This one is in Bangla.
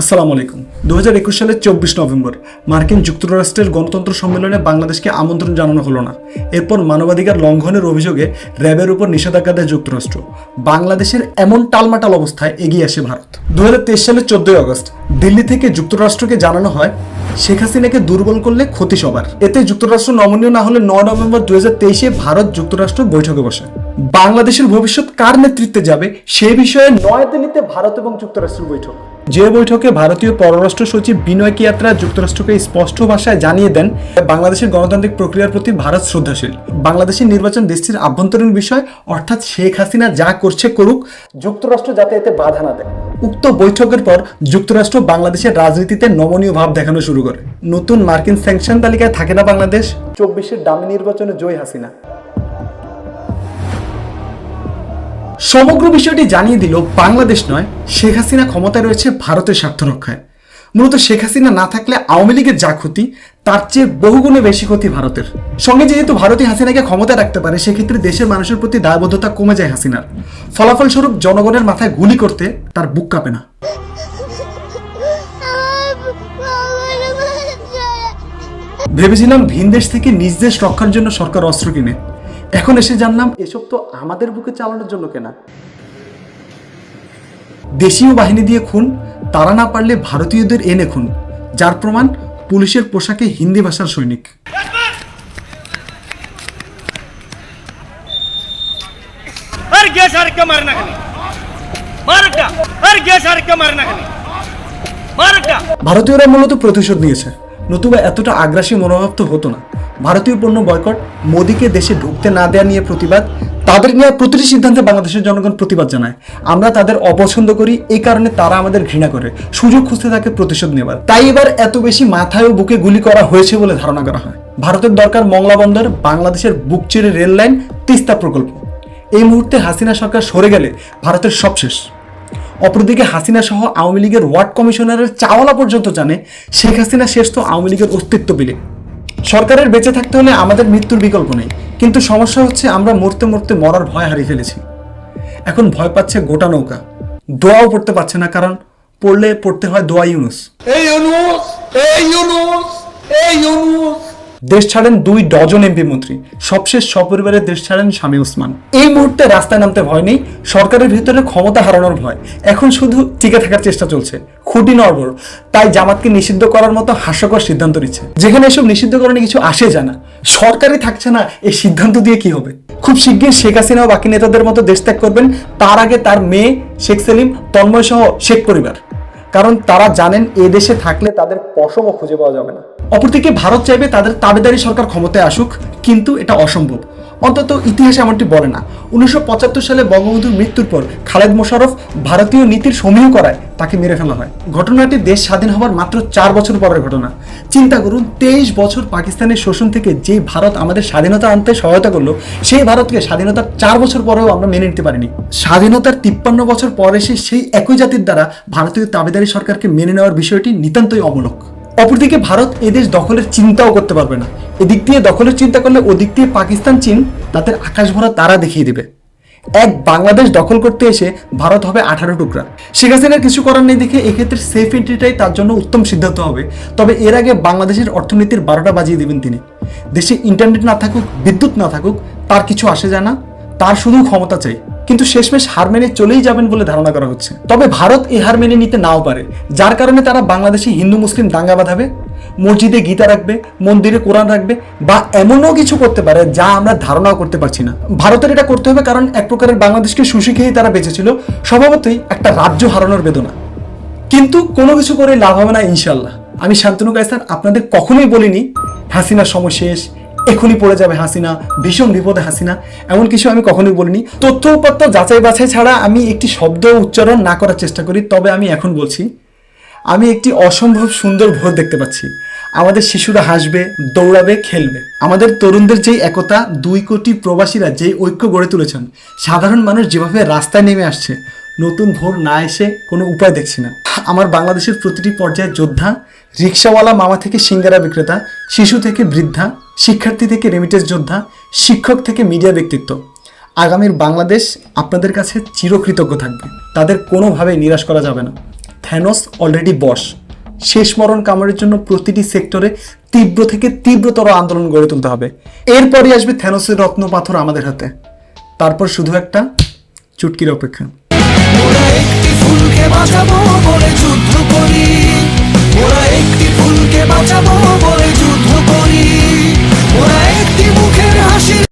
আসসালামু আলাইকুম। দু হাজার একুশ সালের চব্বিশ নভেম্বর, মার্কিন যুক্তরাষ্ট্রের গণতন্ত্র সম্মেলনে বাংলাদেশকে আমন্ত্রণ জানানো হলো না। এরপর মানবাধিকার লঙ্ঘনের অভিযোগে র্যাবের উপর নিষেধাজ্ঞা দেয় যুক্তরাষ্ট্র। বাংলাদেশের এমন টালমাটাল অবস্থায় এগিয়ে আসে ভারত। দু হাজার তেইশ সালের চোদ্দই আগস্ট দিল্লি থেকে যুক্তরাষ্ট্রকে জানানো হয়, শেখ হাসিনাকে দুর্বল করলে ক্ষতি সবার। এতে যুক্তরাষ্ট্র নমনীয় না হলে নয় নভেম্বর দু তেইশে ভারত যুক্তরাষ্ট্র বৈঠকে বসে। বাংলাদেশের ভবিষ্যৎ কার নেতৃত্বে যাবে সে বিষয়ে নয়াদিল্লিতে ভারত এবং যুক্তরাষ্ট্রের বৈঠক। যে বৈঠকে ভারতীয় পররাষ্ট্র সচিব বিনয় কিয়াত্রা যুক্তরাষ্ট্রকে স্পষ্ট ভাষায় জানিয়ে দেন, বাংলাদেশের গণতান্ত্রিক প্রক্রিয়ার প্রতি ভারত শ্রদ্ধাশীল। বাংলাদেশের নির্বাচন দেশটির আভ্যন্তরীণ বিষয়, অর্থাৎ শেখ হাসিনা যা করছে করুক, যুক্তরাষ্ট্র যাতে এতে বাধা না দেয়। উক্ত বৈঠকের পর যুক্তরাষ্ট্র বাংলাদেশের রাজনীতিতে নমনীয় ভাব দেখানো শুরু করে। নতুন মার্কিন স্যাংশন তালিকায় থাকে না বাংলাদেশ। চব্বিশের দামি নির্বাচনে জয় হাসিনা। সমগ্র বিষয়টি জানিয়ে দিল বাংলাদেশ নয়, শেখ হাসিনা ক্ষমতায় রয়েছে ভারতের স্বার্থ রক্ষায়। মূলত শেখ হাসিনা না থাকলে আওয়ামী লীগের যা ক্ষতি, তার চেয়ে বহুগুণে বেশি ক্ষতি ভারতের। সঙ্গে যেহেতু ভারতীয় হাসিনাকে ক্ষমতায় রাখতে পারে, সেক্ষেত্রে দেশের মানুষের প্রতি দায়বদ্ধতা কমে যায় হাসিনার। ফলাফলস্বরূপ জনগণের মাথায় গুলি করতে তার বুক কাঁপে না। ভেবেছিলাম ভিনদেশ থেকে নিজ দেশ রক্ষার জন্য সরকার অস্ত্র কিনে। এখন এসে জানলাম এসব তো আমাদের বুকে চালানোর জন্য কেনা। দেশীয় বাহিনী দিয়ে খুন তারা না পারলে ভারতীয়দের এনে খুন যার প্রমাণ পুলিশের পোশাকে হিন্দি ভাষার সৈনিক। ভারতীয়রা মূলত প্রতিশোধ নিয়েছে নতুবা এতটা আগ্রাসী মনোভাব তো হতো না। ভারতীয় পণ্য বয়কট, মোদীকে দেশে ঢুকতে না দেওয়া নিয়ে প্রতিবাদ, তাদের নেওয়া প্রতিটি সিদ্ধান্তে বাংলাদেশের জনগণ প্রতিবাদ জানায়। আমরা তাদের অপছন্দ করি, এই কারণে তারা আমাদের ঘৃণা করে। সুযোগ খুঁজতে থাকে প্রতিশোধ নেবার। তাই এবার এত বেশি মাথায় ও বুকে গুলি করা হয়েছে বলে ধারণা করা হয়। ভারতের দরকার মংলা বন্দর, বাংলাদেশের বুক চিরে রেল লাইন, তিস্তা প্রকল্প। এই মুহূর্তে হাসিনা সরকার সরে গেলে ভারতের সব শেষ। অপরদিকে হাসিনা সহ আওয়ামী লীগের ওয়ার্ড কমিশনারের চাওয়ালা পর্যন্ত জানে, শেখ হাসিনা শেষ তো আওয়ামী লীগের অস্তিত্ব বিলে। সরকারের বেঁচে থাকতে হলে আমাদের মৃত্যুর বিকল্প নেই। কিন্তু সমস্যা হচ্ছে আমরা মরতে মরতে মরার ভয় হারিয়ে ফেলেছি। এখন ভয় পাচ্ছে গোটা নৌকা। দোয়াও পড়তে পারছে না, কারণ পড়লে পড়তে হয় দোয়া ইউনুস। এই ইউনুস এই ইউনুস এই ইউনুস। দেশ ছাড়েন দুই ডজন এমপি মন্ত্রী। সবশেষ সপরিবারে দেশ ছাড়েন স্বামী ওসমান। এই মুহূর্তে রাস্তায় নামতে ভয় নেই, সরকারের ভিতরে ক্ষমতা হারানোর ভয়। এখন শুধু টিকে থাকার চেষ্টা চলছে, খুঁটি নড়বড়। তাই জামাতকে নিষিদ্ধ করার মতো হাস্যকর সিদ্ধান্ত নিচ্ছে। যেখানে এসব নিষিদ্ধকরণে কিছু আসে যায় না, সরকারই থাকছে না, এই সিদ্ধান্ত দিয়ে কি হবে? খুব শিগগির শেখ হাসিনা ও বাকি নেতাদের মতো দেশ ত্যাগ করবেন, তার আগে তার মেয়ে শেখ সেলিম তন্ময় সহ শেখ পরিবার। কারণ তারা জানেন এ দেশে থাকলে তাদের পশমও খুঁজে পাওয়া যাবে না। অপরদিকে ভারত চাইবে তাদের তাবেদারি সরকার ক্ষমতায় আসুক, কিন্তু এটা অসম্ভব। অন্তত ইতিহাসে এমনটি বলে না। উনিশশো পঁচাত্তর সালে বঙ্গবন্ধুর মৃত্যুর পর খালেদ মোশাররফ ভারতীয় নীতির সমীহ করায় তাকে মেরে ফেলা হয়। ঘটনাটি দেশ স্বাধীন হওয়ার মাত্র চার বছর পরের ঘটনা। চিন্তা করুন, তেইশ বছর পাকিস্তানের শোষণ থেকে যে ভারত আমাদের স্বাধীনতা আনতে সহায়তা করল, সেই ভারতকে স্বাধীনতার চার বছর পরেও আমরা মেনে নিতে পারিনি। স্বাধীনতার তিপ্পান্ন বছর পর এসে সেই একই জাতির দ্বারা ভারতীয় তাবেদারি সরকারকে মেনে নেওয়ার বিষয়টি নিতান্তই অমূলক। অপরদিকে ভারত এদেশ দখলের চিন্তাও করতে পারবে না। এদিক দিয়ে দখলের চিন্তা করলে ওদিক দিয়ে পাকিস্তান, চীন তাদের আকাশ ভরা তারা দেখিয়ে দেবে। এক বাংলাদেশ দখল করতে এসে ভারত হবে আঠারো টুকরা। শেখ হাসিনার কিছু করার নেই দেখে এক্ষেত্রে সেফ এন্ট্রিটাই তার জন্য উত্তম সিদ্ধান্ত হবে। তবে এর আগে বাংলাদেশের অর্থনীতির বারোটা বাজিয়ে দেবেন তিনি। দেশে ইন্টারনেট না থাকুক, বিদ্যুৎ না থাকুক, তার কিছু আসে যায় না, তার শুধু ক্ষমতা চাই। কিন্তু শেষমেশ হার মেনে চলেই যাবেন বলে ধারণা করা হচ্ছে। তবে ভারত এই হার মেনে নিতে নাও পারে, যার কারণে তারা বাংলাদেশে হিন্দু, মুসলিম দাঙ্গা বাঁধাবে, মসজিদে গীতা রাখবে, মন্দিরে কোরআন রাখবে, বা এমনও কিছু করতে পারে যা আমরা ধারণাও করতে পারছি না। ভারতের এটা করতে হবে কারণ এক প্রকারের বাংলাদেশকে সুশি খেয়েই তারা বেঁচেছিল, স্বভাবতই একটা রাজ্য হারানোর বেদনা। কিন্তু কোনো কিছু করে লাভ হবে না ইনশাল্লাহ। আমি শান্তনু কায়সার, আপনাদের কখনোই বলিনি, হাসিনার সময় শেষ এখনই পড়ে যাবে হাসিনা, ভীষণ বিপদে হাসিনা। এমন কিছু আমি কখনোই বলিনি। তথ্য উপাত্ত যাচাই বাছাই ছাড়া আমি একটি শব্দ উচ্চারণ না করার চেষ্টা করি, তবে আমি এখন বলছি, আমি একটি অসম্ভব সুন্দর ভোর দেখতে পাচ্ছি। আমাদের শিশুরা হাসবে, দৌড়াবে, খেলবে। আমাদের তরুণদের যেই একতা, দুই কোটি প্রবাসীরা যেই ঐক্য গড়ে তুলেছেন, সাধারণ মানুষ যেভাবে রাস্তায় নেমে আসছে, নতুন ভোর না এসে কোনো উপায় দেখছি না। আমার বাংলাদেশের প্রতিটি পর্যায়ের যোদ্ধা, রিক্সাওয়ালা মামা থেকে সিঙ্গারা বিক্রেতা, শিশু থেকে বৃদ্ধা শিক্ষার্থী থেকে রেমিটেন্স যোদ্ধা, শিক্ষক থেকে মিডিয়া ব্যক্তিত্ব। আগামীর বাংলাদেশ আপনাদের কাছে চিরকৃতজ্ঞ থাকবে। তাদের কোনোভাবেই নিরাশ করা যাবে না। থ্যানোস অলরেডি বস শেষ মরণ কামড়ের জন্য প্রতিটি সেক্টরে তীব্র থেকে তীব্রতর আন্দোলন গড়ে তুলতে হবে। এরপরই আসবে থ্যানোসের রত্ন পাথর আমাদের হাতে। তারপর শুধু একটা চুটকির অপেক্ষা।